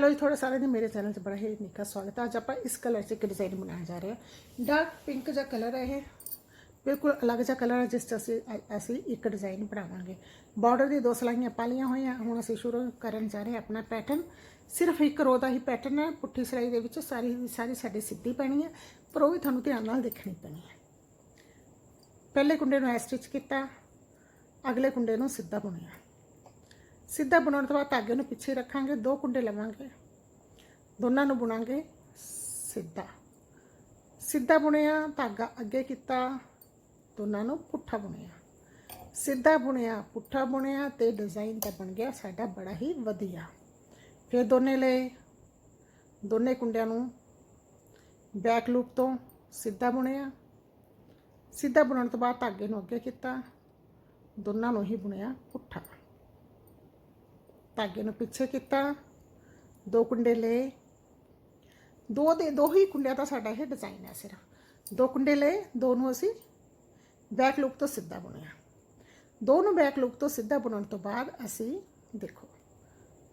Hello ਜੀ ਤੁਹਾਡਾ ਸਾਰਿਆਂ ਦਾ ਮੇਰੇ ਚੈਨਲ 'ਚ ਬੜਾ ਹੀ ਨਿੱਘਾ ਸਵਾਗਤ ਹੈ ਅੱਜ ਆਪਾਂ ਇਸ ਕਲਰ 'ਚ ਇੱਕ ਡਿਜ਼ਾਈਨ ਬਣਾਇਆ ਜਾ ਰਹੇ ਹਾਂ ਡਾਰਕ ਪਿੰਕ ਜਿਹਾ ਕਲਰ ਹੈ ਇਹ ਬਿਲਕੁਲ ਅਲੱਗ ਜਿਹਾ ਕਲਰ ਹੈ ਜਿਸ 'ਚ ਅਸੀਂ ਅਸੀਂ ਇੱਕ ਡਿਜ਼ਾਈਨ ਬਣਾਵਾਂਗੇ ਬਾਰਡਰ ਦੀ ਦੋ ਸਲਾਈਆਂ ਪਾ ਲਈਆਂ ਹੋਈਆਂ ਹੁਣ ਅਸੀਂ ਸ਼ੁਰੂ ਕਰਨ ਜਾ ਰਹੇ ਹਾਂ ਆਪਣਾ ਪੈਟਰਨ ਸਿਰਫ ਇੱਕ ਰੋ ਦਾ ਹੀ ਪੈਟਰਨ ਹੈ ਪੁੱਠੀ ਸਲਾਈ ਦੇ ਵਿੱਚ ਸਾਰੀ ਦੀ ਸਾਰੀ ਸਾਡੀ ਸਿੱਧੀ ਪੈਣੀ ਹੈ ਪਰ ਉਹ ਵੀ ਤੁਹਾਨੂੰ ਧਿਆਨ ਨਾਲ ਦੇਖਣੀ ਪੈਣੀ ਹੈ ਪਹਿਲੇ ਕੁੰਡੇ ਨੂੰ ਐ ਸਟਿਚ ਕੀਤਾ ਅਗਲੇ ਕੁੰਡੇ ਨੂੰ ਸਿੱਧਾ ਬੁਣਿਆ ਸਿੱਧਾ ਬਣਾਉਣ ਤੋਂ ਬਾਅਦ ਧਾਗੇ ਨੂੰ ਪਿੱਛੇ ਰੱਖਾਂਗੇ, ਦੋ ਕੁੰਡੇ ਲਵਾਂਗੇ। ਦੋਨਾਂ ਨੂੰ ਬੁਣਾਂਗੇ ਸਿੱਧਾ। ਸਿੱਧਾ ਬੁਣਿਆ, ਧਾਗਾ ਅੱਗੇ ਕੀਤਾ, ਦੋਨਾਂ ਨੂੰ ਪੁੱਠਾ ਬੁਣਿਆ। ਸਿੱਧਾ ਬੁਣਿਆ, ਪੁੱਠਾ ਬੁਣਿਆ ਤੇ ਡਿਜ਼ਾਈਨ ਤਾਂ ਬਣ ਗਿਆ ਸਾਡਾ ਬੜਾ ਹੀ ਵਧੀਆ। ਫਿਰ ਦੋਨੇ ਲਏ, ਦੋਨੇ ਕੁੰਡਿਆਂ ਨੂੰ ਬੈਕ ਲੂਪ ਤੋਂ ਸਿੱਧਾ ਬੁਣਿਆ। ਸਿੱਧਾ ਬੁਣਨ ਤੋਂ ਬਾਅਦ ਧਾਗੇ ਨੂੰ ਅੱਗੇ ਕੀਤਾ, ਦੋਨਾਂ ਨੂੰ ਹੀ ਬੁਣਿਆ ਪੁੱਠਾ। ਧਾਗੇ ਨੂੰ ਪਿੱਛੇ ਕੀਤਾ, ਦੋ ਕੁੰਡੇ ਲਏ। ਦੋ ਦੇ, ਦੋ ਹੀ ਕੁੰਡਿਆਂ ਦਾ ਸਾਡਾ ਇਹ ਡਿਜ਼ਾਈਨ ਹੈ ਸਿਰਫ। ਦੋ ਕੁੰਡੇ ਲਏ, ਦੋ ਨੂੰ ਅਸੀਂ ਬੈਕ ਲੂਪ ਤੋਂ ਸਿੱਧਾ ਬੁਣਿਆ। ਦੋ ਨੂੰ ਬੈਕ ਲੂਪ ਤੋਂ ਸਿੱਧਾ ਬੁਣਨ ਤੋਂ ਬਾਅਦ ਅਸੀਂ ਦੇਖੋ,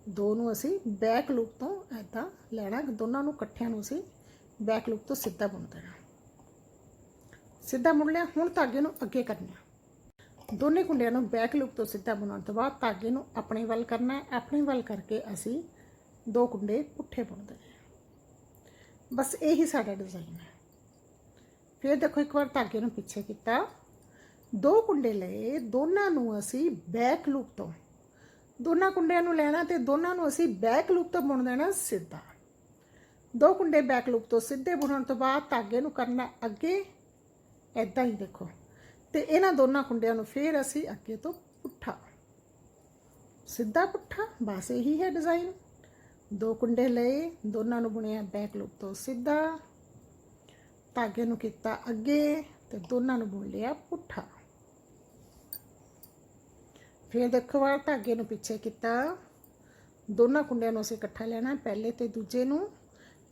ਦੋ ਨੂੰ ਅਸੀਂ ਬੈਕ ਲੂਪ ਤੋਂ ਐਦਾਂ ਲੈਣਾ, ਦੋਨਾਂ ਨੂੰ ਇਕੱਠਿਆਂ ਨੂੰ ਅਸੀਂ ਬੈਕ ਲੂਪ ਤੋਂ ਸਿੱਧਾ ਬੁਣ ਦੇਣਾ। ਸਿੱਧਾ ਬੁਣ ਲਿਆ, ਹੁਣ ਧਾਗੇ ਨੂੰ ਅੱਗੇ ਕਰਨਾ। ਦੋਨੇ ਕੁੰਡਿਆਂ ਨੂੰ ਬੈਕ ਲੂਪ ਤੋਂ ਸਿੱਧਾ ਬਣਾਉਣ ਤੋਂ ਬਾਅਦ ਧਾਗੇ ਨੂੰ ਆਪਣੇ ਵੱਲ ਕਰਨਾ ਹੈ, ਆਪਣੇ ਵੱਲ ਕਰਕੇ ਅਸੀਂ ਦੋ ਕੁੰਡੇ ਪੁੱਠੇ ਬੁਣ ਦੇਣੇ ਬਸ ਇਹੀ ਸਾਡਾ ਡਿਜ਼ਾਈਨ ਹੈ। ਫਿਰ ਦੇਖੋ ਇੱਕ ਵਾਰ ਧਾਗੇ ਨੂੰ ਪਿੱਛੇ ਕੀਤਾ। ਦੋ ਕੁੰਡੇ ਲਏ, ਦੋਨਾਂ ਨੂੰ ਅਸੀਂ ਬੈਕ ਲੂਪ ਤੋਂ। ਦੋਨਾਂ ਕੁੰਡਿਆਂ ਨੂੰ ਲੈਣਾ ਤੇ ਦੋਨਾਂ ਨੂੰ ਅਸੀਂ ਬੈਕ ਲੂਪ ਤੋਂ ਬੁਣ ਦੇਣਾ ਸਿੱਧਾ। ਦੋ ਕੁੰਡੇ ਬੈਕ ਲੂਪ ਤੋਂ ਸਿੱਧੇ ਬੁਣਨ ਤੋਂ ਬਾਅਦ ਧਾਗੇ ਨੂੰ ਕਰਨਾ ਅੱਗੇ। ਐਦਾਂ ਹੀ ਦੇਖੋ। ਤੇ ਇਹਨਾਂ ਦੋਨਾਂ ਕੁੰਡਿਆਂ ਨੂੰ ਫੇਰ ਅਸੀਂ ਅੱਗੇ ਤੋਂ ਪੁੱਠਾ। ਸਿੱਧਾ ਪੁੱਠਾ, ਬਸ ਇਹੀ ਹੈ ਡਿਜ਼ਾਈਨ ਦੋ ਕੁੰਡੇ ਲਏ, ਦੋਨਾਂ ਨੂੰ ਬੁਣਿਆ ਬੈਕ ਲੂਪ ਤੋਂ ਸਿੱਧਾ। ਧਾਗੇ ਨੂੰ ਕੀਤਾ ਅੱਗੇ ਤੇ ਦੋਨਾਂ ਨੂੰ ਬੁਣ ਲਿਆ ਪੁੱਠਾ। ਫਿਰ ਦੇਖੋ ਵਾਰ ਧਾਗੇ ਨੂੰ ਪਿੱਛੇ ਕੀਤਾ। ਦੋਨਾਂ ਕੁੰਡਿਆਂ ਨੂੰ ਅਸੀਂ ਇਕੱਠਾ ਲੈਣਾ, ਪਹਿਲੇ ਤੇ ਦੂਜੇ ਨੂੰ।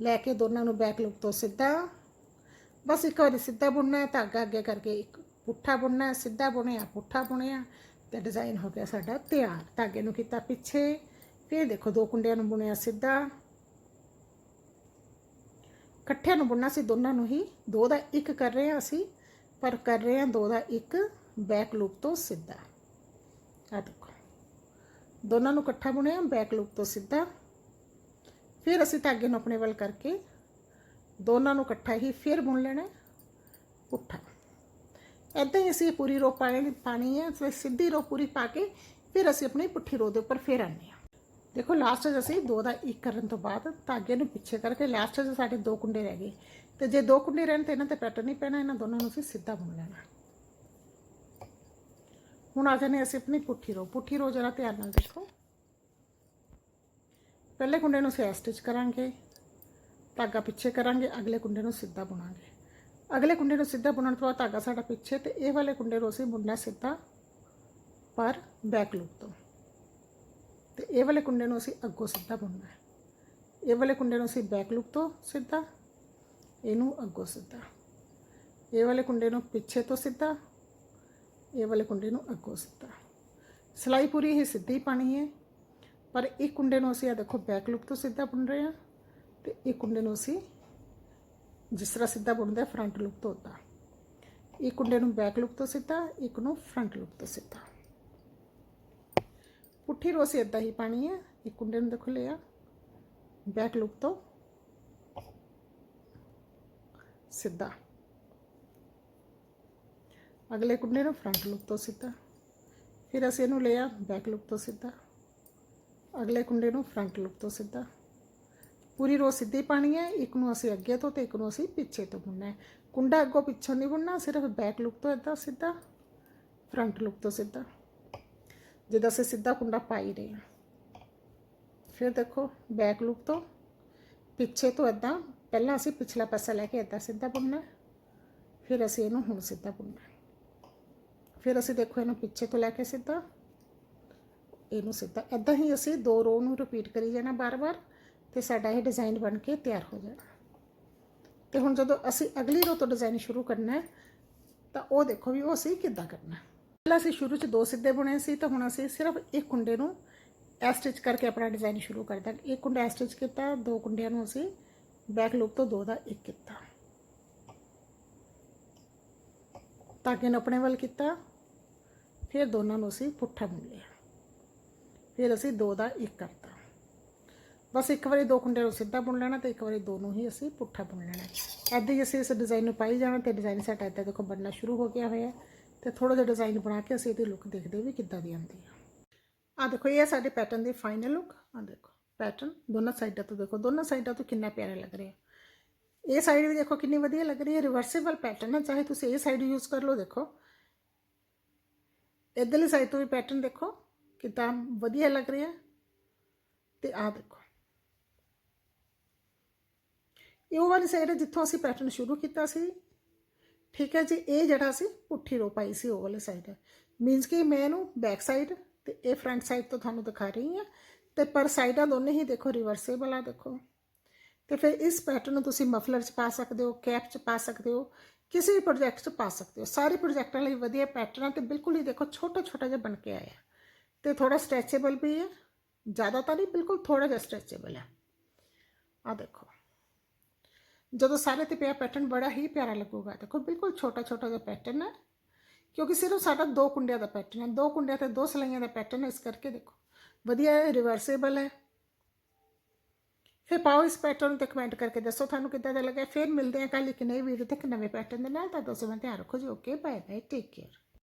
ਲੈ ਕੇ ਦੋਨਾਂ ਨੂੰ ਬੈਕ ਲੂਪ ਤੋਂ ਸਿੱਧਾ। ਬਸ ਇੱਕ ਵਾਰੀ ਸਿੱਧਾ ਬੁਣਨਾ ਹੈ, ਧਾਗਾ ਅੱਗੇ ਕਰਕੇ ਇੱਕ ਪੁੱਠਾ ਬੁਣਨਾ, ਸਿੱਧਾ ਬੁਣਿਆ, ਪੁੱਠਾ ਬੁਣਿਆ, ਤੇ ਡਿਜ਼ਾਈਨ ਹੋ ਗਿਆ ਸਾਡਾ ਤਿਆਰ। ਧਾਗੇ ਨੂੰ ਕੀਤਾ ਪਿੱਛੇ, ਫਿਰ ਦੇਖੋ ਦੋ ਕੁੰਡਿਆਂ ਨੂੰ ਬੁਣਿਆ ਸਿੱਧਾ। ਇਕੱਠਿਆਂ ਨੂੰ ਬੁਣਨਾ ਸੀ, ਦੋਨਾਂ ਨੂੰ ਹੀ। ਦੋ ਦਾ ਇੱਕ ਕਰ ਰਹੇ ਹਾਂ ਅਸੀਂ, ਪਰ ਕਰ ਰਹੇ ਹਾਂ ਦੋ ਦਾ ਇੱਕ ਬੈਕ ਲੂਪ ਤੋਂ ਸਿੱਧਾ। ਆ ਦੇਖੋ। ਦੋਨਾਂ ਨੂੰ ਇਕੱਠਾ ਬੁਣਿਆ ਬੈਕ ਲੂਪ ਤੋਂ ਸਿੱਧਾ। ਫਿਰ ਅਸੀਂ ਧਾਗੇ ਨੂੰ ਆਪਣੇ ਵੱਲ ਕਰਕੇ, ਦੋਨਾਂ ਨੂੰ ਇਕੱਠਾ ਹੀ ਫਿਰ ਬੁਣ ਲੈਣਾ ਪੁੱਠਾ। ਐਦਾਂ ਹੀ ਅਸੀਂ ਇਹ ਪੂਰੀ ਰੋ ਪਾਣੀ ਪਾਣੀ ਹੈ ਫਿਰ ਸਿੱਧੀ ਰੋ ਪੂਰੀ ਪਾ ਕੇ ਫਿਰ ਅਸੀਂ ਆਪਣੀ ਪੁੱਠੀ ਰੋ ਦੇ ਉੱਪਰ ਫਿਰ ਆਉਂਦੇ ਹਾਂ ਦੇਖੋ ਲਾਸਟ 'ਚ ਅਸੀਂ ਦੋ ਦਾ ਇੱਕ ਕਰਨ ਤੋਂ ਬਾਅਦ ਧਾਗੇ ਨੂੰ ਪਿੱਛੇ ਕਰਕੇ ਲਾਸਟ 'ਚ ਸਾਡੇ ਦੋ ਕੁੰਡੇ ਰਹਿ ਗਏ ਤੇ ਜੇ ਦੋ ਕੁੰਡੇ ਰਹਿਣ ਤੇ ਇਹਨਾਂ ਤੇ ਪੈਟਰਨ ਨਹੀਂ ਪੈਣਾ ਇਹਨਾਂ ਦੋਨਾਂ ਨੂੰ ਅਸੀਂ ਸਿੱਧਾ ਬੁਣ ਲੈਣਾ ਹੁਣ ਆ ਜਾਨੇ ਅਸੀਂ ਆਪਣੀ ਪੁੱਠੀ ਰੋ ਪੁੱਠੀ ਰੋ ਜਰਾ ਧਿਆਨ ਨਾਲ ਦੇਖੋ ਪਹਿਲੇ ਕੁੰਡੇ ਨੂੰ ਅਸੀਂ ਸਟਿਚ ਕਰਾਂਗੇ ਧਾਗਾ ਪਿੱਛੇ ਕਰਾਂਗੇ ਅਗਲੇ ਕੁੰਡੇ ਨੂੰ ਸਿੱਧਾ ਬੁਣਾਂਗੇ ਅਗਲੇ ਕੁੰਡੇ ਨੂੰ ਸਿੱਧਾ ਬੁਣਨ ਤੋਂ ਬਾਅਦ ਧਾਗਾ ਸਾਡਾ ਪਿੱਛੇ ਤੇ ਇਹ ਵਾਲੇ ਕੁੰਡੇ ਨੂੰ ਅਸੀਂ ਬੁਣਨਾ ਸਿੱਧਾ ਪਰ ਬੈਕ ਲੂਪ ਤੋਂ। ਤੇ ਇਹ ਵਾਲੇ ਕੁੰਡੇ ਨੂੰ ਅਸੀਂ ਅੱਗੋਂ ਸਿੱਧਾ ਬੁਣਨਾ ਹੈ। ਇਹ ਵਾਲੇ ਕੁੰਡੇ ਨੂੰ ਅਸੀਂ ਬੈਕ ਲੂਪ ਤੋਂ ਸਿੱਧਾ, ਇਹਨੂੰ ਅੱਗੋਂ ਸਿੱਧਾ। ਇਹ ਵਾਲੇ ਕੁੰਡੇ ਨੂੰ ਪਿੱਛੇ ਤੋਂ ਸਿੱਧਾ, ਇਹ ਵਾਲੇ ਕੁੰਡੇ ਨੂੰ ਅੱਗੋਂ ਸਿੱਧਾ। ਸਲਾਈ ਪੂਰੀ ਹੀ ਸਿੱਧੀ ਪਾਣੀ ਹੈ, ਪਰ ਇਹ ਕੁੰਡੇ ਨੂੰ ਅਸੀਂ ਆ ਦੇਖੋ ਬੈਕ ਲੂਪ ਤੋਂ ਸਿੱਧਾ ਬੁਣ ਰਹੇ ਹਾਂ ਤੇ ਇੱਕ ਕੁੰਡੇ ਨੂੰ ਅਸੀਂ ਜਿਸ ਤਰ੍ਹਾਂ ਸਿੱਧਾ ਬੁਣਦੇ ਫਰੰਟ ਲੁੱਕ ਤੋਂ ਉਦਾਂ। ਇੱਕ ਕੁੰਡੇ ਨੂੰ ਬੈਕ ਲੂਪ ਤੋਂ ਸਿੱਧਾ, ਇੱਕ ਨੂੰ ਫਰੰਟ ਲੁੱਕ ਤੋਂ ਸਿੱਧਾ। ਪੁੱਠੀ ਰੋ ਅਸੀਂ ਇਦਾਂ ਹੀ ਪਾਣੀ ਹੈ ਇੱਕ ਕੁੰਡੇ ਨੂੰ ਦੇਖੋ ਲਿਆ। ਬੈਕ ਲੂਪ ਤੋਂ ਸਿੱਧਾ। ਅਗਲੇ ਕੁੰਡੇ ਨੂੰ ਫਰੰਟ ਲੁੱਕ ਤੋਂ ਸਿੱਧਾ। ਫਿਰ ਅਸੀਂ ਇਹਨੂੰ ਲਿਆ ਬੈਕ ਲੁੱਕ ਤੋਂ ਸਿੱਧਾ। ਅਗਲੇ ਕੁੰਡੇ ਨੂੰ ਫਰੰਟ ਲੁੱਕ ਤੋਂ ਸਿੱਧਾ। ਪੂਰੀ ਰੋ ਸਿੱਧੀ ਪਾਣੀ ਹੈ, ਇੱਕ ਨੂੰ ਅਸੀਂ ਅੱਗੇ ਤੋਂ ਤੇ ਇੱਕ ਨੂੰ ਅਸੀਂ ਪਿੱਛੇ ਤੋਂ ਬੁਣਨਾ ਹੈ। ਕੁੰਡਾ ਅੱਗੋਂ ਪਿੱਛੋਂ ਨਹੀਂ ਬੁਣਨਾ, ਸਿਰਫ ਬੈਕ ਲੁੱਕ ਤੋਂ ਇਦਾਂ ਸਿੱਧਾ ਫਰੰਟ ਲੁੱਕ ਤੋਂ ਸਿੱਧਾ। ਜਦੋਂ ਅਸੀਂ ਸਿੱਧਾ ਕੁੰਡਾ ਪਾਈ ਰਹੇ ਹਾਂ, ਫਿਰ ਦੇਖੋ ਬੈਕ ਲੂਪ ਤੋਂ ਪਿੱਛੇ ਤੋਂ ਇਦਾਂ ਪਹਿਲਾਂ ਅਸੀਂ ਪਿਛਲਾ ਪਾਸਾ ਲੈ ਕੇ ਇਦਾਂ ਸਿੱਧਾ ਬੁਣਨਾ ਫਿਰ ਅਸੀਂ ਇਹਨੂੰ ਹੁਣ ਸਿੱਧਾ ਬੁਣਨਾ ਫਿਰ ਅਸੀਂ ਦੇਖੋ ਇਹਨੂੰ ਪਿੱਛੇ ਤੋਂ ਲੈ ਕੇ ਸਿੱਧਾ, ਇਹਨੂੰ ਸਿੱਧਾ ਇਦਾਂ ਹੀ ਅਸੀਂ ਦੋ ਰੋ ਨੂੰ ਰਿਪੀਟ ਕਰੀ ਜਾਣਾ ਬਾਰ-ਬਾਰ ਤੇ ਸਾਡਾ ਇਹ ਡਿਜ਼ਾਈਨ ਬਣ ਕੇ ਤਿਆਰ ਹੋ ਜਾਣਾ। ਤੇ ਹੁਣ ਜਦੋਂ ਅਸੀਂ ਅਗਲੀ ਰੋ ਤੋਂ ਡਿਜ਼ਾਈਨ ਸ਼ੁਰੂ ਕਰਨਾ ਹੈ, ਤਾਂ ਉਹ ਦੇਖੋ ਵੀ ਉਹ ਅਸੀਂ ਕਿੱਦਾਂ ਕਰਨਾ ਪਹਿਲਾਂ ਅਸੀਂ ਸ਼ੁਰੂ 'ਚ ਦੋ ਸਿੱਧੇ ਬੁਣੇ ਸੀ, ਤਾਂ ਹੁਣ ਅਸੀਂ ਸਿਰਫ ਇੱਕ ਕੁੰਡੇ ਨੂੰ ਇਹ ਸਟਿਚ ਕਰਕੇ ਆਪਣਾ ਡਿਜ਼ਾਈਨ ਸ਼ੁਰੂ ਕਰਦਾ ਇੱਕ ਕੁੰਡਾ ਸਟਿਚ ਕੀਤਾ, ਦੋ ਕੁੰਡਿਆਂ ਨੂੰ ਅਸੀਂ ਬੈਕ ਲੂਪ ਤੋਂ ਦੋ ਦਾ ਇੱਕ ਕੀਤਾ। ਧਾਗੇ ਨੂੰ ਆਪਣੇ ਵੱਲ ਕੀਤਾ, ਫਿਰ ਦੋਨਾਂ ਨੂੰ ਅਸੀਂ ਪੁੱਠਾ ਬੁਣ ਫਿਰ ਅਸੀਂ ਦੋ ਦਾ ਇੱਕ ਕਰਤਾ। ਬਸ ਇੱਕ ਵਾਰੀ ਦੋ ਕੁੰਡੇ ਨੂੰ ਸਿੱਧਾ ਬੁਣ ਲੈਣਾ ਤੇ ਇੱਕ ਵਾਰੀ ਦੋ ਨੂੰ ਹੀ ਅਸੀਂ ਪੁੱਠਾ ਬੁਣ ਲੈਣਾ ਐਦਾਂ ਹੀ ਅਸੀਂ ਇਸ ਡਿਜ਼ਾਈਨ ਨੂੰ ਪਾਈ ਜਾਣਾ ਤੇ ਡਿਜ਼ਾਈਨ ਸਾਡਾ ਇੱਦਾਂ ਦੇਖੋ ਬਣਨਾ ਸ਼ੁਰੂ ਹੋ ਗਿਆ ਹੋਇਆ ਤੇ ਥੋੜਾ ਜਿਹਾ ਡਿਜ਼ਾਈਨ ਬਣਾ ਕੇ ਅਸੀਂ ਇਹਦੀ ਲੁੱਕ ਦੇਖਦੇ ਵੀ ਕਿੱਦਾਂ ਦੀ ਆਉਂਦੀ ਆ ਆ ਦੇਖੋ ਇਹ ਹੈ ਸਾਡੇ ਪੈਟਰਨ ਦੀ ਫਾਈਨਲ ਲੁੱਕ ਆ ਦੇਖੋ ਪੈਟਰਨ ਦੋਨਾਂ ਸਾਈਡਾਂ ਤੋਂ ਦੇਖੋ ਦੋਨਾਂ ਸਾਈਡਾਂ ਤੋਂ ਕਿੰਨਾ ਪਿਆਰਾ ਲੱਗ ਰਿਹਾ ਇਹ ਸਾਈਡ ਵੀ ਦੇਖੋ ਕਿੰਨੀ ਵਧੀਆ ਲੱਗ ਰਹੀ ਹੈ ਰਿਵਰਸੀਬਲ ਪੈਟਰਨ ਹੈ ਚਾਹੇ ਤੁਸੀਂ ਇਹ ਸਾਈਡ ਯੂਜ਼ ਕਰ ਲਓ ਦੇਖੋ ਇੱਧਰਲੀ ਸਾਈਡ ਤੋਂ ਵੀ ਪੈਟਰਨ ਦੇਖੋ ਕਿੰਨਾ ਵਧੀਆ ਲੱਗ ਰਿਹਾ ਤੇ ਆ ਦੇਖੋ ਇਹ ਉਹ ਵਾਲੀ ਸਾਈਡ ਹੈ ਜਿੱਥੋਂ ਅਸੀਂ ਪੈਟਰਨ ਸ਼ੁਰੂ ਕੀਤਾ ਸੀ, ਠੀਕ ਹੈ ਜੀ, ਇਹ ਜਿਹੜਾ ਸੀ, ਪੁੱਠੀ ਰੋ ਪਾਈ ਸੀ ਉਹ ਵਾਲੀ ਸਾਈਡ ਹੈ ਮੀਨਸ ਕਿ ਮੈਂ ਇਹਨੂੰ ਬੈਕ ਸਾਈਡ ਤੇ ਇਹ ਫਰੰਟ ਸਾਈਡ ਤੋਂ ਤੁਹਾਨੂੰ ਦਿਖਾ ਰਹੀ ਹਾਂ। ਤੇ ਪਰ ਸਾਈਡਾਂ ਦੋਨੇ ਹੀ ਦੇਖੋ ਰਿਵਰਸੇਬਲ ਆ ਦੇਖੋ। ਤੇ ਫਿਰ ਇਸ ਪੈਟਰਨ ਨੂੰ ਤੁਸੀਂ ਮਫਲਰ 'ਚ ਪਾ ਸਕਦੇ ਹੋ ਕੈਪ 'ਚ ਪਾ ਸਕਦੇ ਹੋ, ਕਿਸੇ ਵੀ ਪ੍ਰੋਜੈਕਟ 'ਚ ਪਾ ਸਕਦੇ ਹੋ। ਸਾਰੇ ਪ੍ਰੋਜੈਕਟਾਂ ਲਈ ਵਧੀਆ ਪੈਟਰਨ ਆ ਤੇ ਬਿਲਕੁਲ ਹੀ ਦੇਖੋ ਛੋਟਾ ਛੋਟਾ ਜਿਹਾ ਬਣ ਕੇ ਆਇਆ ਤੇ ਥੋੜਾ ਸਟ੍ਰੈਚੇਬਲ ਵੀ ਹੈ, ਜ਼ਿਆਦਾ ਤਾਂ ਨਹੀਂ, ਬਿਲਕੁਲ ਥੋੜਾ ਜਿਹਾ ਸਟ੍ਰੈਚੇਬਲ ਹੈ। ਆ ਦੇਖੋ। ਜਦੋਂ ਸਾਰੇ ਤੇ ਪਿਆ ਪੈਟਰਨ ਬੜਾ ਹੀ ਪਿਆਰਾ ਲੱਗੂਗਾ ਦੇਖੋ ਬਿਲਕੁਲ ਛੋਟਾ ਛੋਟਾ ਜਿਹਾ ਪੈਟਰਨ ਹੈ ਕਿਉਂਕਿ ਸਿਰਫ ਸਾਡਾ ਦੋ ਕੁੰਡਿਆਂ ਦਾ ਪੈਟਰਨ ਹੈ ਦੋ ਕੁੰਡਿਆਂ ਤੇ ਦੋ ਸਲਾਈਆਂ ਦਾ ਪੈਟਰਨ ਹੈ ਇਸ ਕਰਕੇ ਦੇਖੋ ਵਧੀਆ ਹੈ ਰਿਵਰਸੇਬਲ ਹੈ ਫਿਰ ਪਾਓ ਇਸ ਪੈਟਰਨ ਨੂੰ ਤੇ ਕਮੈਂਟ ਕਰਕੇ ਦੱਸੋ ਤੁਹਾਨੂੰ ਕਿੱਦਾਂ ਦਾ ਲੱਗਾ ਫਿਰ ਮਿਲਦੇ ਹਾਂ ਕੱਲ ਇੱਕ ਨਈ ਵੀਡੀਓ ਤੇ ਇੱਕ ਨਵੇਂ ਪੈਟਰਨ ਦੇ ਨਾਲ ਤਾਂ ਦੋਸਤੋ ਮੈਂ ਧਿਆਨ ਰੱਖੋ ਜੀ okay bye bye take care